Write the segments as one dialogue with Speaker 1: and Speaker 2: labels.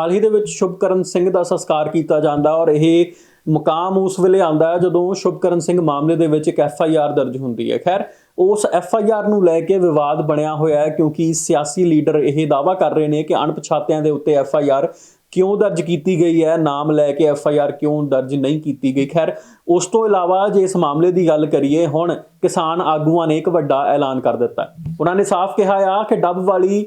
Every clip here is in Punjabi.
Speaker 1: ਹਾਲ ਹੀ ਦੇ ਵਿੱਚ ਸ਼ੁਭਕਰਨ ਸਿੰਘ ਦਾ ਸੰਸਕਾਰ ਕੀਤਾ ਜਾਂਦਾ ਔਰ ਇਹ ਮੁਕਾਮ ਉਸ ਵੇਲੇ ਆਉਂਦਾ ਜਦੋਂ ਸ਼ੁਭਕਰਨ ਸਿੰਘ ਮਾਮਲੇ ਦੇ ਵਿੱਚ ਇੱਕ ਐਫ ਆਈ ਆਰ ਦਰਜ ਹੁੰਦੀ ਹੈ। ਖੈਰ, ਉਸ ਐਫ ਆਈ ਆਰ ਨੂੰ ਲੈ ਕੇ ਵਿਵਾਦ ਬਣਿਆ ਹੋਇਆ ਹੈ ਕਿਉਂਕਿ ਸਿਆਸੀ ਲੀਡਰ ਇਹ ਦਾਅਵਾ ਕਰ ਰਹੇ ਨੇ ਕਿ ਅਣਪਛਾਤਿਆਂ ਦੇ ਉੱਤੇ ਐਫ ਆਈ ਆਰ ਕਿਉਂ ਦਰਜ ਕੀਤੀ ਗਈ ਹੈ, ਨਾਮ ਲੈ ਕੇ ਐਫ ਆਈ ਆਰ ਕਿਉਂ ਦਰਜ ਨਹੀਂ ਕੀਤੀ ਗਈ। ਖੈਰ, ਉਸ ਤੋਂ ਇਲਾਵਾ ਜੇ ਇਸ ਮਾਮਲੇ ਦੀ ਗੱਲ ਕਰੀਏ, ਹੁਣ ਕਿਸਾਨ ਆਗੂਆਂ ਨੇ ਇੱਕ ਵੱਡਾ ਐਲਾਨ ਕਰ ਦਿੱਤਾ ਉਹਨਾਂ ਨੇ ਸਾਫ਼ ਕਿਹਾ ਆ ਕਿ ਡੱਬ ਵਾਲੀ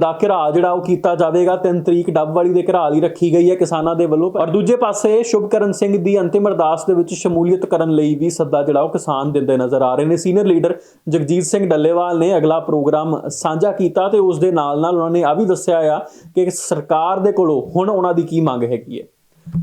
Speaker 1: ਦਾ ਘਿਰਾ ਜਿਹੜਾ ਉਹ ਕੀਤਾ ਜਾਵੇਗਾ 3 ਤਰੀਕ ਡੱਬ ਵਾਲੀ ਦੇ ਘਿਰਾ ਲਈ ਰੱਖੀ ਗਈ ਹੈ ਕਿਸਾਨਾਂ ਦੇ ਵੱਲੋਂ। ਔਰ ਦੂਜੇ ਪਾਸੇ ਸ਼ੁਭਕਰਨ ਸਿੰਘ ਦੀ ਅੰਤਿਮ ਅਰਦਾਸ ਦੇ ਵਿੱਚ ਸ਼ਮੂਲੀਅਤ ਕਰਨ ਲਈ ਵੀ ਸੱਦਾ ਜਿਹੜਾ ਉਹ ਕਿਸਾਨ ਦਿੰਦੇ ਨਜ਼ਰ ਆ ਰਹੇ ਨੇ। ਸੀਨੀਅਰ ਲੀਡਰ ਜਗਜੀਤ ਸਿੰਘ ਡੱਲੇਵਾਲ ਨੇ ਅਗਲਾ ਪ੍ਰੋਗਰਾਮ ਸਾਂਝਾ ਕੀਤਾ ਤੇ ਉਸ ਦੇ ਨਾਲ ਨਾਲ ਉਹਨਾਂ ਨੇ ਆ ਵੀ ਦੱਸਿਆ ਆ ਕਿ ਸਰਕਾਰ ਦੇ ਕੋਲੋਂ ਹੁਣ ਉਹਨਾਂ ਦੀ ਕੀ ਮੰਗ ਹੈਗੀ ਹੈ।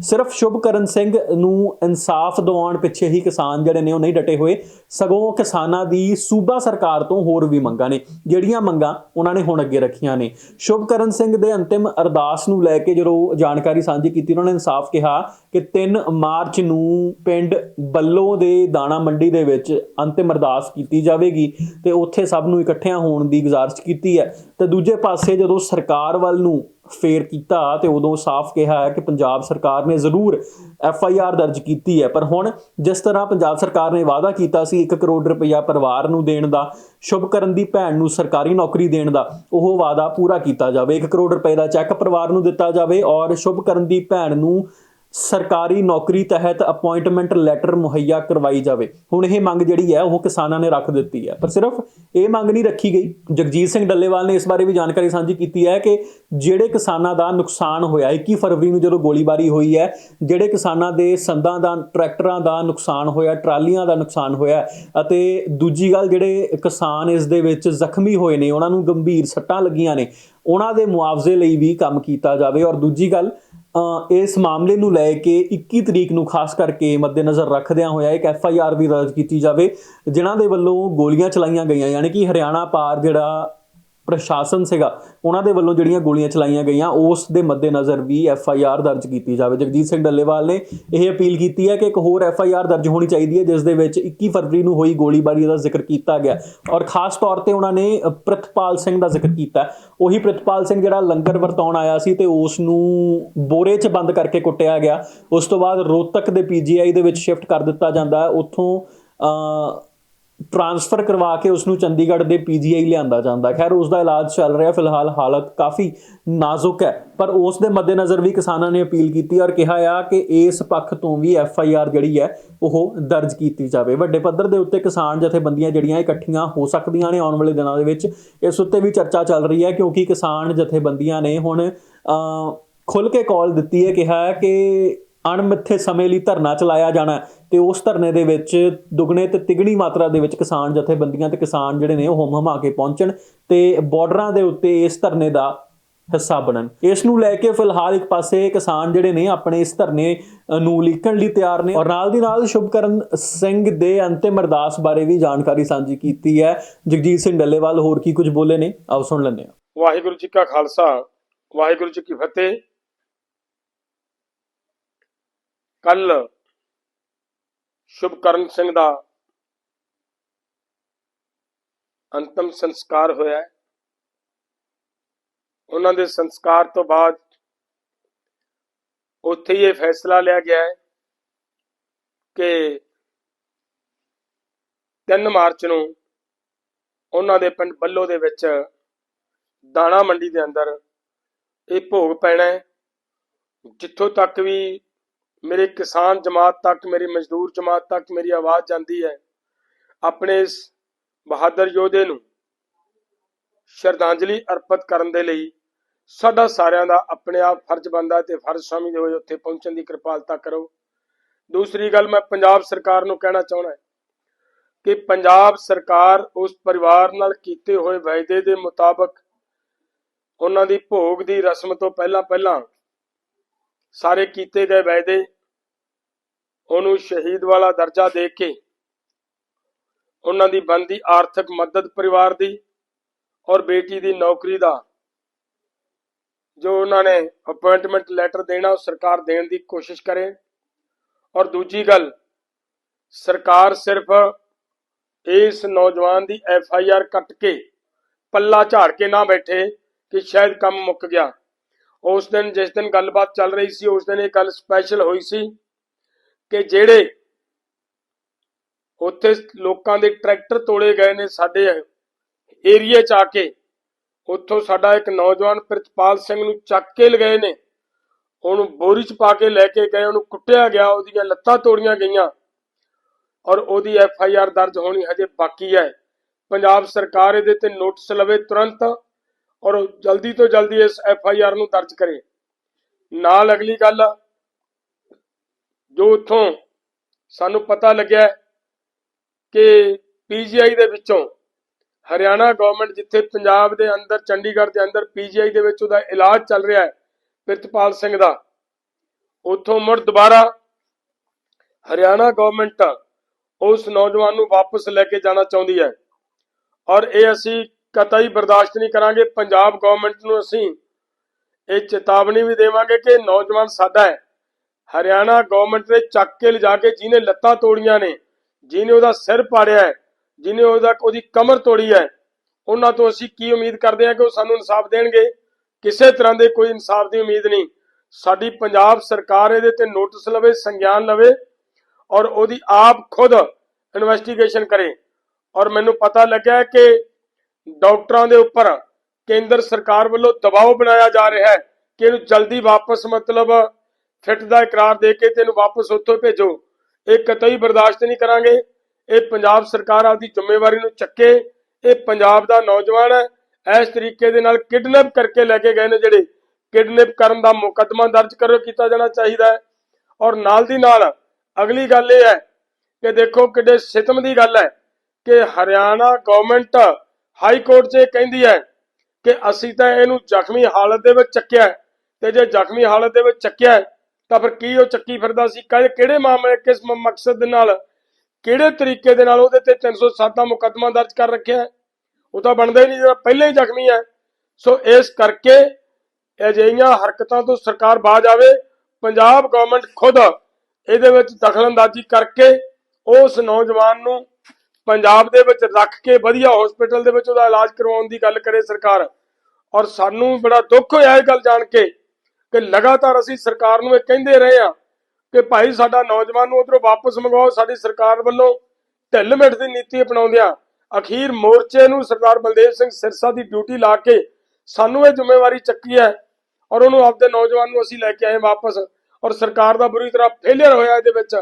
Speaker 1: ਸਿਰਫ ਸ਼ੁਭਕਰਨ ਸਿੰਘ ਨੂੰ ਇਨਸਾਫ ਦਿਵਾਉਣ ਪਿੱਛੇ ਹੀ ਕਿਸਾਨ ਜਿਹੜੇ ਨੇ ਉਹ ਨਹੀਂ ਡਟੇ ਹੋਏ। ਸਗੋਂ ਕਿਸਾਨਾਂ ਦੀ ਸੂਬਾ ਸਰਕਾਰ ਤੋਂ ਹੋਰ ਵੀ ਮੰਗਾਂ ਨੇ, ਜਿਹੜੀਆਂ ਮੰਗਾਂ ਉਹਨਾਂ ਨੇ ਹੁਣ ਅੱਗੇ ਰੱਖੀਆਂ ਨੇ। ਸ਼ੁਭਕਰਨ ਸਿੰਘ ਦੇ ਅੰਤਿਮ ਅਰਦਾਸ ਨੂੰ ਲੈ ਕੇ ਜਦੋਂ ਜਾਣਕਾਰੀ ਸਾਂਝੀ ਕੀਤੀ, ਉਹਨਾਂ ਨੇ ਇਨਸਾਫ ਕਿਹਾ ਕਿ 3 ਮਾਰਚ ਨੂੰ ਪਿੰਡ ਬੱਲੋ ਦੇ ਦਾਣਾ ਮੰਡੀ ਦੇ ਵਿੱਚ ਅੰਤਿਮ ਅਰਦਾਸ ਕੀਤੀ ਜਾਵੇਗੀ ਤੇ ਉੱਥੇ ਸਭ ਨੂੰ ਇਕੱਠਿਆਂ ਹੋਣ ਦੀ ਗੁਜ਼ਾਰਿਸ਼ ਕੀਤੀ ਹੈ। ਤੇ ਦੂਜੇ ਪਾਸੇ ਜਦੋਂ ਸਰਕਾਰ ਵੱਲ ਨੂੰ ਫੇਰ ਕੀਤਾ ਤੇ ਉਦੋਂ ਸਾਫ਼ ਕਿਹਾ ਹੈ ਕਿ ਪੰਜਾਬ ਸਰਕਾਰ ਨੇ ਜ਼ਰੂਰ ਐਫ ਆਈ ਆਰ ਦਰਜ ਕੀਤੀ ਹੈ। ਪਰ ਹੁਣ ਜਿਸ ਤਰ੍ਹਾਂ ਪੰਜਾਬ ਸਰਕਾਰ ਨੇ ਵਾਅਦਾ ਕੀਤਾ ਸੀ 1 ਕਰੋੜ ਰੁਪਇਆ ਪਰਿਵਾਰ ਨੂੰ ਦੇਣ ਦਾ ਸ਼ੁਭਕਰਨ ਦੀ ਭੈਣ ਨੂੰ ਸਰਕਾਰੀ ਨੌਕਰੀ ਦੇਣ ਦਾ, ਉਹ ਵਾਅਦਾ ਪੂਰਾ ਕੀਤਾ ਜਾਵੇ। 1 ਕਰੋੜ ਰੁਪਏ ਦਾ ਚੈੱਕ ਪਰਿਵਾਰ ਨੂੰ ਦਿੱਤਾ ਜਾਵੇ ਔਰ ਸ਼ੁਭਕਰਨ ਦੀ ਭੈਣ ਨੂੰ ਸਰਕਾਰੀ ਨੌਕਰੀ ਤਹਿਤ ਅਪਾਇੰਟਮੈਂਟ ਲੈਟਰ ਮੁਹੱਈਆ ਕਰਵਾਈ ਜਾਵੇ। ਹੁਣ ਇਹ ਮੰਗ ਜਿਹੜੀ ਹੈ, ਉਹ ਕਿਸਾਨਾਂ ਨੇ ਰੱਖ ਦਿੱਤੀ ਹੈ। ਪਰ ਸਿਰਫ ਇਹ ਮੰਗ ਨਹੀਂ ਰੱਖੀ ਗਈ। ਜਗਜੀਤ ਸਿੰਘ ਡੱਲੇਵਾਲ ਨੇ ਇਸ ਬਾਰੇ ਵੀ ਜਾਣਕਾਰੀ ਸਾਂਝੀ ਕੀਤੀ ਹੈ ਕਿ ਜਿਹੜੇ ਕਿਸਾਨਾਂ ਦਾ ਨੁਕਸਾਨ ਹੋਇਆ 21 ਫਰਵਰੀ ਨੂੰ ਜਦੋਂ ਗੋਲੀਬਾਰੀ ਹੋਈ ਹੈ, ਜਿਹੜੇ ਕਿਸਾਨਾਂ ਦੇ ਸੰਦਾਂ ਦਾ, ਟਰੈਕਟਰਾਂ ਦਾ ਨੁਕਸਾਨ ਹੋਇਆ, ਟਰਾਲੀਆਂ ਦਾ ਨੁਕਸਾਨ ਹੋਇਆ ਅਤੇ ਦੂਜੀ ਗੱਲ ਜਿਹੜੇ ਕਿਸਾਨ ਇਸ ਦੇ ਵਿੱਚ ਜ਼ਖਮੀ ਹੋਏ ਨੇ, ਉਹਨਾਂ ਨੂੰ ਗੰਭੀਰ ਸੱਟਾਂ ਲੱਗੀਆਂ ਨੇ, ਉਹਨਾਂ ਦੇ ਮੁਆਵਜ਼ੇ ਲਈ ਵੀ ਕੰਮ ਕੀਤਾ ਜਾਵੇ। ਔਰ ਦੂਜੀ ਗੱਲ ਇਸ ਮਾਮਲੇ ਨੂੰ ਲੈ ਕੇ 21 ਤਰੀਕ ਨੂੰ ਖਾਸ ਕਰਕੇ ਮੱਦੇਨਜ਼ਰ ਰੱਖਦਿਆਂ ਹੋਇਆ ਇੱਕ ਐਫ ਆਈ ਆਰ ਵੀ ਦਰਜ ਕੀਤੀ ਜਾਵੇ, ਜਿਨ੍ਹਾਂ ਦੇ ਵੱਲੋਂ ਗੋਲੀਆਂ ਚਲਾਈਆਂ ਗਈਆਂ, ਯਾਨੀ ਕਿ ਹਰਿਆਣਾ ਪਾਰ ਜਿਹੜਾ ਪ੍ਰਸ਼ਾਸਨ ਸੀਗਾ ਉਹਨਾਂ ਦੇ ਵੱਲੋਂ ਜਿਹੜੀਆਂ ਗੋਲੀਆਂ ਚਲਾਈਆਂ ਗਈਆਂ ਉਸ ਦੇ ਮੱਦੇਨਜ਼ਰ ਵੀ ਐਫ ਆਈ ਆਰ ਦਰਜ ਕੀਤੀ ਜਾਵੇ। ਜਗਜੀਤ ਸਿੰਘ ਡੱਲੇਵਾਲ ਨੇ ਇਹ ਅਪੀਲ ਕੀਤੀ ਹੈ ਕਿ ਇੱਕ ਹੋਰ ਐਫ ਆਈ ਆਰ ਦਰਜ ਹੋਣੀ ਚਾਹੀਦੀ ਹੈ ਜਿਸ ਦੇ ਵਿੱਚ 21 ਫਰਵਰੀ ਨੂੰ ਹੋਈ ਗੋਲੀਬਾਰੀ ਦਾ ਜ਼ਿਕਰ ਕੀਤਾ ਗਿਆ ਔਰ ਖਾਸ ਤੌਰ ਤੇ ਉਹਨਾਂ ਨੇ ਅ, ਪ੍ਰਿਤਪਾਲ ਸਿੰਘ ਦਾ ਜ਼ਿਕਰ ਕੀਤਾ ਉਹੀ ਪ੍ਰਿਤਪਾਲ ਸਿੰਘ ਜਿਹੜਾ ਲੰਗਰ ਵਰਤਾਉਣ ਆਇਆ ਸੀ ਤੇ ਉਸ ਨੂੰ ਬੋਰੇ 'ਚ ਬੰਦ ਕਰਕੇ ਕੁੱਟਿਆ ਗਿਆ। ਉਸ ਤੋਂ ਬਾਅਦ ਰੋਹਤਕ ਦੇ ਪੀਜੀਆਈ ਦੇ ਵਿੱਚ ਸ਼ਿਫਟ ਕਰ ਦਿੱਤਾ ਜਾਂਦਾ ਉੱਥੋਂ ਟ੍ਰਾਂਸਫਰ ਕਰਵਾ ਕੇ ਉਸ ਨੂੰ ਚੰਡੀਗੜ੍ਹ ਦੇ ਪੀਜੀਆਈ ਲਿਆਂਦਾ ਜਾਂਦਾ। ਖੈਰ ਉਸ ਦਾ ਇਲਾਜ ਚੱਲ ਰਿਹਾ, ਫਿਲਹਾਲ ਹਾਲਤ ਕਾਫੀ ਨਾਜ਼ੁਕ ਹੈ। ਪਰ ਉਸ ਦੇ ਮੱਦੇਨਜ਼ਰ ਵੀ ਕਿਸਾਨਾਂ ਨੇ ਅਪੀਲ ਕੀਤੀ ਔਰ ਕਿਹਾ ਆ ਕਿ ਇਸ ਪੱਖ ਤੋਂ ਵੀ ਐਫ ਆਈ ਆਰ ਜਿਹੜੀ ਹੈ, ਉਹ ਦਰਜ ਕੀਤੀ ਜਾਵੇ। ਵੱਡੇ ਪੱਧਰ ਦੇ ਉੱਤੇ ਕਿਸਾਨ ਜਥੇਬੰਦੀਆਂ ਜਿਹੜੀਆਂ ਇਕੱਠੀਆਂ ਹੋ ਸਕਦੀਆਂ ਨੇ ਆਉਣ ਵਾਲੇ ਦਿਨਾਂ ਦੇ ਵਿੱਚ, ਇਸ ਉੱਤੇ ਵੀ ਚਰਚਾ ਚੱਲ ਰਹੀ ਹੈ ਕਿਉਂਕਿ ਕਿਸਾਨ ਜਥੇਬੰਦੀਆਂ ਨੇ ਹੁਣ, ਅ ਖੁੱਲ ਕੇ ਕਾਲ ਦਿੱਤੀ ਹੈ, ਕਿਹਾ ਕਿ ਅਣਮਿੱਥੇ ਸਮੇਂ ਲਈ ਧਰਨਾ ਚਲਾਇਆ ਜਾਣਾ ਤੇ ਉਸ ਧਰਨੇ ਦੇ ਵਿੱਚ ਦੁੱਗਣੇ ਤੇ ਤਿਗਣੀ ਮਾਤਰਾ ਦੇ ਵਿੱਚ ਕਿਸਾਨ ਜਥੇਬੰਦੀਆਂ ਤੇ ਕਿਸਾਨ ਜਿਹੜੇ ਨੇ ਉਹ ਹਮ ਹਮਾ ਕੇ ਪਹੁੰਚਣ ਤੇ ਬਾਰਡਰਾਂ ਦੇ ਉੱਤੇ ਇਸ ਧਰਨੇ ਦਾ ਹਿੱਸਾ ਬਣਨ। ਇਸ ਨੂੰ ਲੈ ਕੇ ਫਿਲਹਾਲ ਇੱਕ ਪਾਸੇ ਕਿਸਾਨ ਜਿਹੜੇ ਨੇ ਆਪਣੇ ਇਸ ਧਰਨੇ ਨੂੰ ਲੀਕਣ ਲਈ ਤਿਆਰ ਨੇ ਔਰ ਨਾਲ ਦੀ ਨਾਲ ਸ਼ੁਭਕਰਨ ਸਿੰਘ ਦੇ ਅੰਤਿਮ ਅਰਦਾਸ ਬਾਰੇ ਵੀ ਜਾਣਕਾਰੀ ਸਾਂਝੀ ਕੀਤੀ ਹੈ। ਜਗਜੀਤ ਸਿੰਘ ਡੱਲੇਵਾਲ, ਹੋਰ ਕੀ ਕੁਝ ਬੋਲੇ ਨੇ? ਆਓ ਸੁਣ ਲੈਂਦੇ ਹਾਂ।
Speaker 2: ਵਾਹਿਗੁਰੂ ਜੀ ਕਾ ਖਾਲਸਾ, ਵਾਹਿਗੁਰੂ ਜੀ ਕੀ ਫਤਿਹ। ਕੱਲ ਸ਼ੁਭਕਰਨ ਸਿੰਘ ਦਾ ਅੰਤਮ ਸੰਸਕਾਰ ਹੋਇਆ ਉਹਨਾਂ ਦੇ ਸੰਸਕਾਰ ਤੋਂ ਬਾਅਦ ਉੱਥੇ ਇਹ ਫੈਸਲਾ ਲਿਆ ਗਿਆ ਹੈ ਕਿ 3 ਮਾਰਚ ਨੂੰ ਉਹਨਾਂ ਦੇ ਪਿੰਡ ਬੱਲੋ ਦੇ ਵਿੱਚ ਦਾਣਾ ਮੰਡੀ ਦੇ ਅੰਦਰ ਇਹ ਭੋਗ ਪੈਣਾ ਜਿੱਥੋਂ ਤੱਕ ਵੀ ਮੇਰੇ ਕਿਸਾਨ ਜਮਾਤ ਤੱਕ, ਮੇਰੀ ਮਜ਼ਦੂਰ ਜਮਾਤ ਤੱਕ ਮੇਰੀ ਆਵਾਜ਼ ਜਾਂਦੀ ਹੈ। ਆਪਣੇ ਇਸ ਬਹਾਦਰ ਯੋਧੇ ਨੂੰ ਸ਼ਰਧਾਂਜਲੀ ਅਰਪਿਤ ਕਰਨ ਦੇ ਲਈ ਸਾਡਾ ਸਾਰਿਆਂ ਦਾ ਆਪਣੇ ਆਪ ਫਰਜ਼ ਬਣਦਾ ਤੇ ਫਰਜ਼ ਸਮਝਦੇ ਹੋਏ ਉੱਥੇ ਪਹੁੰਚਣ ਦੀ ਕਿਰਪਾਲਤਾ ਕਰੋ। ਦੂਸਰੀ ਗੱਲ ਮੈਂ ਪੰਜਾਬ ਸਰਕਾਰ ਨੂੰ ਕਹਿਣਾ ਚਾਹੁੰਦਾ ਕਿ ਪੰਜਾਬ ਸਰਕਾਰ ਉਸ ਪਰਿਵਾਰ ਨਾਲ ਕੀਤੇ ਹੋਏ ਵਾਅਦੇ ਦੇ ਮੁਤਾਬਕ ਉਹਨਾਂ ਦੀ ਭੋਗ ਦੀ ਰਸਮ ਤੋਂ ਪਹਿਲਾਂ ਪਹਿਲਾਂ ਸਾਰੇ ਕੀਤੇ ਗਏ ਵਾਅਦੇ ਉਹਨੂੰ ਸ਼ਹੀਦ ਵਾਲਾ ਦਰਜਾ ਦੇ ਕੇ ਉਹਨਾਂ ਦੀ ਬੰਦੀ ਆਰਥਿਕ ਮਦਦ ਪਰਿਵਾਰ ਦੀ ਔਰ ਬੇਟੀ ਦੀ ਨੌਕਰੀ ਦਾ ਜੋ ਉਹਨਾਂ ਨੇ ਅਪਾਇੰਟਮੈਂਟ ਲੈਟਰ ਦੇਣਾ ਸਰਕਾਰ ਦੇਣ ਦੀ ਕੋਸ਼ਿਸ਼ ਕਰੇ। ਔਰ ਦੂਜੀ ਗੱਲ, ਸਰਕਾਰ ਸਿਰਫ ਇਸ ਨੌਜਵਾਨ ਦੀ ਐਫ ਆਈ ਆਰ ਕੱਟ ਕੇ ਪੱਲਾ ਝਾੜ ਕੇ ਨਾ ਬੈਠੇ ਕਿ ਸ਼ਾਇਦ ਕੰਮ ਮੁੱਕ ਗਿਆ। ਉਸ ਦਿਨ ਜਿਸ ਦਿਨ ਗੱਲਬਾਤ ਚੱਲ ਰਹੀ ਸੀ, ਉਸ ਦਿਨ ਇਹ ਗੱਲ ਸਪੈਸ਼ਲ ਹੋਈ ਸੀ ਕਿ ਜਿਹੜੇ ਉੱਥੇ ਲੋਕਾਂ ਦੇ ਟਰੈਕਟਰ ਤੋੜੇ ਗਏ ਨੇ ਸਾਡੇ ਏਰੀਏ ਚ ਆ ਕੇ, ਉੱਥੋਂ ਸਾਡਾ ਇੱਕ ਨੌਜਵਾਨ ਪ੍ਰਿਤਪਾਲ ਸਿੰਘ ਨੂੰ ਚੱਕ ਕੇ ਲਗਾਏ ਨੇ। ਉਹਨੂੰ ਬੋਰੀ ਚ ਪਾ ਕੇ ਲੈ ਕੇ ਗਏ, ਉਹਨੂੰ ਕੁੱਟਿਆ ਗਿਆ, ਉਹਦੀਆਂ ਲੱਤਾਂ ਤੋੜੀਆਂ ਗਈਆਂ ਔਰ ਉਹਦੀ ਐਫ ਆਈ ਆਰ ਦਰਜ ਹੋਣੀ ਹਜੇ ਬਾਕੀ ਹੈ। ਪੰਜਾਬ ਸਰਕਾਰ ਇਹਦੇ ਤੇ ਨੋਟਿਸ ਲਵੇ ਤੁਰੰਤ। ਔਰ ਜਲਦੀ ਤੋਂ ਜਲਦੀ ਇਸ ਐਫ ਆਈ ਆਰ ਨੂੰ ਦਰਜ ਕਰੇ। ਨਾਲ ਅਗਲੀ ਗੱਲ, ਜੋ ਉੱਥੋਂ ਸਾਨੂੰ ਪਤਾ ਲੱਗਿਆ ਕਿ ਪੀਜੀਆਈ ਦੇ ਵਿੱਚੋਂ ਹਰਿਆਣਾ ਗਵਰਨਮੈਂਟ ਜਿੱਥੇ ਪੰਜਾਬ ਦੇ ਅੰਦਰ, ਚੰਡੀਗੜ੍ਹ ਦੇ ਅੰਦਰ ਪੀਜੀਆਈ ਦੇ ਵਿੱਚ ਉਹਦਾ ਇਲਾਜ ਚੱਲ ਰਿਹਾ ਹੈ, ਪ੍ਰਿਤਪਾਲ ਸਿੰਘ ਦਾ, ਉੱਥੋਂ ਮੁੜ ਦੁਬਾਰਾ ਹਰਿਆਣਾ ਗਵਰਨਮੈਂਟ ਉਸ ਨੌਜਵਾਨ ਨੂੰ ਵਾਪਸ ਲੈ ਕੇ ਜਾਣਾ ਚਾਹੁੰਦੀ ਹੈ। ਔਰ ਇਹ ਅਸੀਂ ਕਤਈ ਬਰਦਾਸ਼ਤ ਨਹੀਂ ਕਰਾਂਗੇ, ਪੰਜਾਬ ਗਵਰਨਮੈਂਟ ਨੂੰ ਅਸੀਂ ਇਹ ਚੇਤਾਵਨੀ ਵੀ ਦੇਵਾਂਗੇ ਕਿ ਨੌਜਵਾਨ ਸਾਡਾ ਹੈ। ਹਰਿਆਣਾ ਗਵਰਨਮੈਂਟ ਨੇ ਚੱਕ ਕੇ ਲਿਜਾ ਕੇ ਜਿਹਨੇ ਲੱਤਾਂ ਤੋੜੀਆਂ ਨੇ, ਜਿਹਨੇ ਉਹਦਾ ਸਿਰ ਪਾੜਿਆ ਹੈ, ਜਿਹਨੇ ਉਹਦਾ ਉਹਦੀ ਕਮਰ ਤੋੜੀ ਹੈ, ਉਹਨਾਂ ਤੋਂ ਅਸੀਂ ਕੀ ਉਮੀਦ ਕਰਦੇ ਹਾਂ ਕਿ ਉਹ ਸਾਨੂੰ ਇਨਸਾਫ ਦੇਣਗੇ? ਕਿਸੇ ਤਰ੍ਹਾਂ ਦੇ ਕੋਈ ਇਨਸਾਫ ਦੀ ਉਮੀਦ ਨਹੀਂ। ਸਾਡੀ ਪੰਜਾਬ ਸਰਕਾਰ ਇਹਦੇ ਤੇ ਨੋਟਿਸ ਲਵੇ, ਸੰਗਿਆਨ ਲਵੇ ਔਰ ਉਹਦੀ ਆਪ ਖੁਦ ਇਨਵੈਸਟੀਗੇਸ਼ਨ ਕਰੇ। ਔਰ ਮੈਨੂੰ ਪਤਾ ਲੱਗਿਆ ਕਿ ਡਾਕਟਰਾਂ ਦੇ ਉੱਪਰ ਕੇਂਦਰ ਸਰਕਾਰ ਵੱਲੋਂ ਦਬਾਅ ਬਣਾਇਆ ਜਾ ਰਿਹਾ ਹੈ ਕਿ ਇਹਨੂੰ ਜਲਦੀ ਵਾਪਸ ਮਤਲਬ ਫਿੱਟ ਦਾ ਇਕਰਾਰ ਦੇ ਕੇ ਤੈਨੂੰ ਵਾਪਸ ਉੱਥੋਂ ਭੇਜੋ। ਇਹ ਕਤਈ ਬਰਦਾਸ਼ਤ ਨਹੀਂ ਕਰਾਂਗੇ। ਇਹ ਪੰਜਾਬ ਸਰਕਾਰ ਆਪਦੀ ਜ਼ਿੰਮੇਵਾਰੀ ਨੂੰ ਚੱਕੇ। ਇਹ ਪੰਜਾਬ ਦਾ ਨੌਜਵਾਨ ਹੈ। ਇਸ ਤਰੀਕੇ ਦੇ ਨਾਲ ਕਿਡਨੈਪ ਕਰਕੇ ਲੈ ਕੇ ਗਏ ਨੇ ਜਿਹੜੇ। ਕਿਡਨੈਪ ਕਰਨ ਦਾ ਮੁਕੱਦਮਾ ਦਰਜ ਕਰੋ ਕੀਤਾ ਜਾਣਾ ਚਾਹੀਦਾ ਹੈ। ਔਰ ਨਾਲ ਦੀ ਨਾਲ ਅਗਲੀ ਗੱਲ ਇਹ ਹੈ ਕਿ ਦੇਖੋ ਕਿੱਡੇ ਸਿਤਮ ਦੀ ਗੱਲ ਹੈ ਕਿ ਹਰਿਆਣਾ ਗਵਰਨਮੈਂਟ ਹਾਈ ਕੋਰਟ 'ਚ ਕਹਿੰਦੀ ਹੈ ਕਿ ਅਸੀਂ ਤਾਂ ਇਹਨੂੰ ਜ਼ਖਮੀ ਹਾਲਤ ਦੇ ਵਿੱਚ ਚੱਕਿਆ ਤੇ ਜੇ ਜ਼ਖਮੀ ਹਾਲਤ ਦੇ ਵਿੱਚ ਚੱਕਿਆ ਤਾਂ ਫਿਰ ਕੀ ਉਹ ਚੱਕੀ ਫਿਰਦਾ ਸੀ? ਕਿਹੜੇ ਮਾਮਲੇ, ਕਿਸ ਮਕਸਦ ਨਾਲ, ਕਿਹੜੇ ਤਰੀਕੇ ਦੇ ਨਾਲ ਉਹਦੇ ਤੇ 307 ਦਾ ਮੁਕੱਦਮਾ ਦਰਜ ਕਰ ਰੱਖਿਆ ਉਹ ਤਾਂ ਬਣਦਾ ਹੀ ਨਹੀਂ, ਜਿਹੜਾ ਪਹਿਲਾਂ ਹੀ ਜ਼ਖਮੀ ਹੈ। ਸੋ ਇਸ ਕਰਕੇ ਅਜਿਹੀਆਂ ਹਰਕਤਾਂ ਤੋਂ ਸਰਕਾਰ ਬਾਜ ਆਵੇ, ਪੰਜਾਬ ਗਵਰਨਮੈਂਟ ਖੁਦ ਇਹਦੇ ਵਿੱਚ ਦਖਲਅੰਦਾਜ਼ੀ ਕਰਕੇ ਉਸ ਨੌਜਵਾਨ ਨੂੰ ਪੰਜਾਬ ਦੇ ਵਿੱਚ ਰੱਖ ਕੇ ਵਧੀਆ ਹਸਪੀਟਲ ਦੇ ਵਿੱਚ ਉਹਦਾ ਇਲਾਜ ਕਰਵਾਉਣ ਦੀ ਗੱਲ ਕਰੇ ਸਰਕਾਰ। ਔਰ ਸਾਨੂੰ ਬੜਾ ਦੁੱਖ ਹੋਇਆ ਇਹ ਗੱਲ ਜਾਣ ਕੇ ਕਿ ਲਗਾਤਾਰ ਅਸੀਂ ਸਰਕਾਰ ਨੂੰ ਇਹ ਕਹਿੰਦੇ ਰਹੇ ਆ ਕਿ ਭਾਈ ਸਾਡਾ ਨੌਜਵਾਨ ਨੂੰ ਉਧਰੋਂ ਵਾਪਸ ਮੰਗਵਾਓ, ਸਾਡੀ ਸਰਕਾਰ ਵੱਲੋਂ ਢਿੱਲ ਮਿੱਠ ਦੀ ਨੀਤੀ ਅਪਣਾਉਂਦਿਆਂ ਅਖੀਰ ਮੋਰਚੇ ਨੂੰ ਸਰਦਾਰ ਬਲਦੇਵ ਸਿੰਘ ਸਿਰਸਾ ਦੀ ਡਿਊਟੀ ਲਾ ਕੇ ਸਾਨੂੰ ਇਹ ਜ਼ਿੰਮੇਵਾਰੀ ਚੱਕੀ ਹੈ ਔਰ ਉਹਨੂੰ ਆਪਦੇ ਨੌਜਵਾਨ ਨੂੰ ਅਸੀਂ ਲੈ ਕੇ ਆਏ ਵਾਪਸ ਔਰ ਸਰਕਾਰ ਦਾ ਬੁਰੀ ਤਰ੍ਹਾਂ ਫੇਲਿਅਰ ਹੋਇਆ ਇਹਦੇ ਵਿੱਚ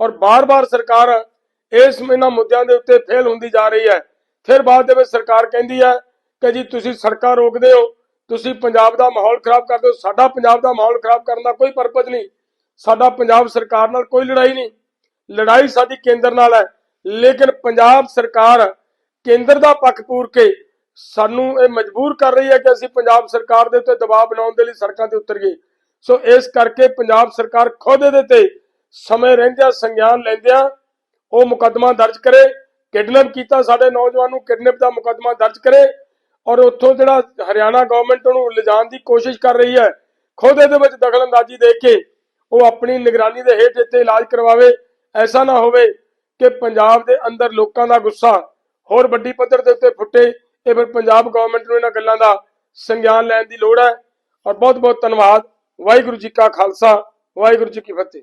Speaker 2: ਔਰ ਬਾਰ-ਬਾਰ ਸਰਕਾਰ ਇਸ ਇਹਨਾਂ ਮੁੱਦਿਆਂ ਦੇ ਉੱਤੇ ਫੇਲ ਹੁੰਦੀ ਜਾ ਰਹੀ ਹੈ। ਫਿਰ ਬਾਅਦ ਦੇ ਵਿੱਚ ਸਰਕਾਰ ਕਹਿੰਦੀ ਹੈ ਕਿ ਜੀ ਤੁਸੀਂ ਸੜਕਾਂ ਰੋਕਦੇ ਹੋ, ਤੁਸੀਂ ਪੰਜਾਬ ਦਾ ਮਾਹੌਲ ਖਰਾਬ ਕਰਦੇ ਹੋ। ਸਾਡਾ ਪੰਜਾਬ ਦਾ ਮਾਹੌਲ ਖਰਾਬ ਕਰਨ ਦਾ ਕੋਈ ਪਰਪਸ ਨਹੀਂ। ਸਾਡਾ ਪੰਜਾਬ ਸਰਕਾਰ ਨਾਲ ਕੋਈ ਲੜਾਈ ਨਹੀਂ। ਲੜਾਈ ਸਾਡੀ ਕੇਂਦਰ ਨਾਲ ਹੈ। ਲੇਕਿਨ ਪੰਜਾਬ ਸਰਕਾਰ ਕੇਂਦਰ ਦਾ ਪੱਖ ਪੂਰ ਕੇ ਸਾਨੂੰ ਇਹ ਮਜਬੂਰ ਕਰ ਰਹੀ ਹੈ ਕਿ ਅਸੀਂ ਪੰਜਾਬ ਸਰਕਾਰ ਦੇ ਉੱਤੇ ਦਬਾਅ ਬਣਾਉਣ ਦੇ ਲਈ ਸੜਕਾਂ ਤੇ ਉਤਰੀਏ। ਸੋ ਇਸ ਕਰਕੇ ਪੰਜਾਬ ਸਰਕਾਰ ਖੁਦ ਇਹਦੇ ਤੇ ਸਮੇਂ ਰਹਿੰਦਿਆਂ, ਸੰਗਿਆਨ ਲੈਂਦਿਆਂ ਉਹ ਮੁਕੱਦਮਾ ਦਰਜ ਕਰੇ, ਕਿਡਨੈਪ ਕੀਤਾ ਸਾਡੇ ਨੌਜਵਾਨ ਨੂੰ, ਕਿਡਨੈਪ ਦਾ ਮੁਕੱਦਮਾ ਦਰਜ ਕਰੇ ਔਰ ਉੱਥੋਂ ਜਿਹੜਾ ਹਰਿਆਣਾ ਗਵਰਨਮੈਂਟ ਉਹਨੂੰ ਲਿਜਾਣ ਦੀ ਕੋਸ਼ਿਸ਼ ਕਰ ਰਹੀ ਹੈ, ਖੁਦ ਇਹਦੇ ਵਿੱਚ ਦਖਲਅੰਦਾਜ਼ੀ ਦੇ ਕੇ ਉਹ ਆਪਣੀ ਨਿਗਰਾਨੀ ਦੇ ਹੇਠ ਇੱਥੇ ਇਲਾਜ ਕਰਵਾਵੇ, ਐਸਾ ਨਾ ਹੋਵੇ ਕਿ ਪੰਜਾਬ ਦੇ ਅੰਦਰ ਲੋਕਾਂ ਦਾ ਗੁੱਸਾ ਹੋਰ ਵੱਡੀ ਪੱਧਰ ਦੇ ਉੱਤੇ ਫੁੱਟੇ, ਇਹ ਫਿਰ ਪੰਜਾਬ ਗਵਰਨਮੈਂਟ ਨੂੰ ਇਹਨਾਂ ਗੱਲਾਂ ਦਾ ਸੰਗਿਆਨ ਲੈਣ ਦੀ ਲੋੜ ਹੈ ਔਰ ਬਹੁਤ ਬਹੁਤ ਧੰਨਵਾਦ, ਵਾਹਿਗੁਰੂ ਜੀ ਕਾ ਖਾਲਸਾ, ਵਾਹਿਗੁਰੂ ਜੀ ਕੀ ਫਤਿਹ।